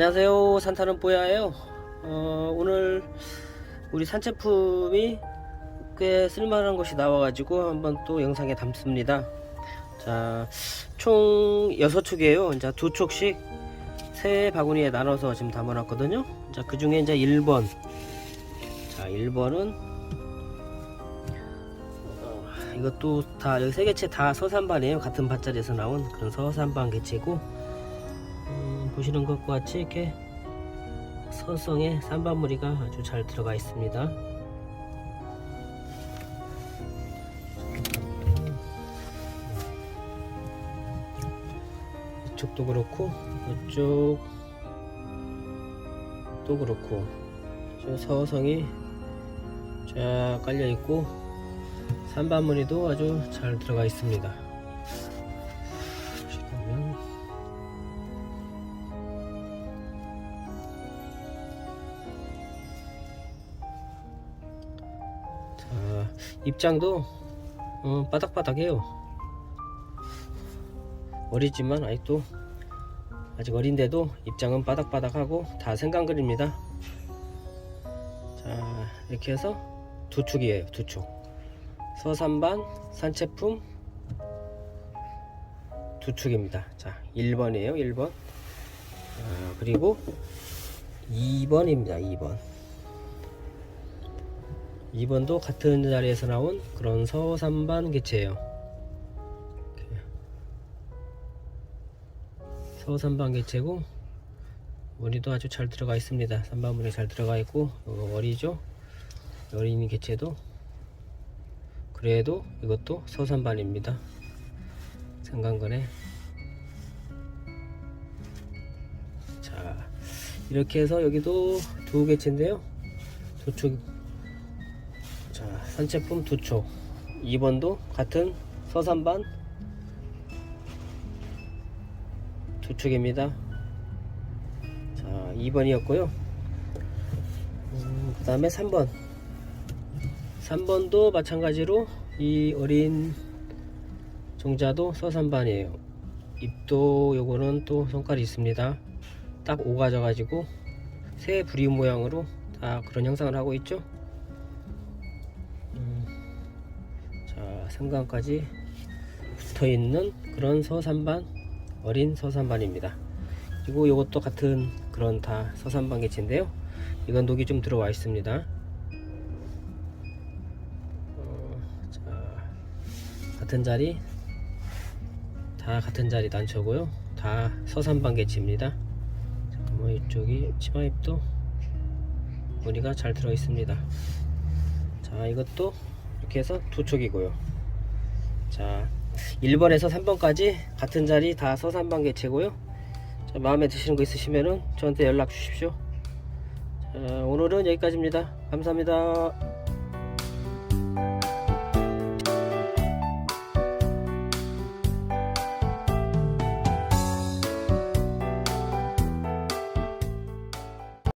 안녕하세요. 산타는 뽀야예요. 어, 오늘 우리 산제품이 꽤 쓸만한 것이 나와가지고 한번 또 영상에 담습니다. 자 총 6촉이에요. 이제 두 촉씩 세 바구니에 나눠서 지금 담아놨거든요. 자그 중에 이제 1번. 자 1번은 어, 이것도 다 여기 세 개체 다 서산반이에요. 같은 밭자리에서 나온 그런 서산반 개체고 음, 보시는 것과 같이 이렇게 서성에 쌈바무리가 아주 잘 들어가 있습니다. 이쪽도 그렇고 이쪽도 그렇고 저 서성이 쫙 깔려 있고 산바무리도 아주 잘 들어가 있습니다. 자, 입장도 어, 바닥바닥해요. 어리지만 아직도 아직 어린데도 입장은 바닥바닥하고 다 생강글입니다. 자 이렇게 해서 두 축이에요. 두 축. 서산반 산채품 두 축입니다. 자 1번이에요. 1번. 자, 그리고 2번입니다. 2번. 2번도 같은 자리에서 나온 그런 서산반 개체예요. 서산반 개체고 머리도 아주 잘 들어가 있습니다. 산반물이 잘 들어가 있고 어리죠? 어린 개체도 그래도 이것도 서산반입니다. 생강건에 자 이렇게 해서 여기도 두 개체인데요. 두축 자, 산채품 두 촉. 2번도 같은 서산반 두 촉입니다. 자, 2번이었고요. 음, 그 다음에 3번. 3번도 마찬가지로 이 어린 종자도 서산반이에요. 잎도 요거는 또 성깔이 있습니다. 딱 오가져 가지고 새 부리 모양으로 다 그런 형상을 하고 있죠. 생강까지 붙어 있는 그런 서산반 어린 서산반입니다. 그리고 이것도 같은 그런 다 서산반 개체인데요. 이건 녹이 좀 들어와 있습니다. 어, 자, 같은 자리 다 같은 자리 단초고요. 다 서산반 개체입니다. 잠깐만 이쪽이 치마잎도 무늬가 잘 들어 있습니다. 자 이것도 이렇게 해서 두 촉이고요 자 1번에서 3번까지 같은 자리 다 서산반 개체고요. 자, 마음에 드시는 거 있으시면은 저한테 연락 주십시오. 자, 오늘은 여기까지입니다. 감사합니다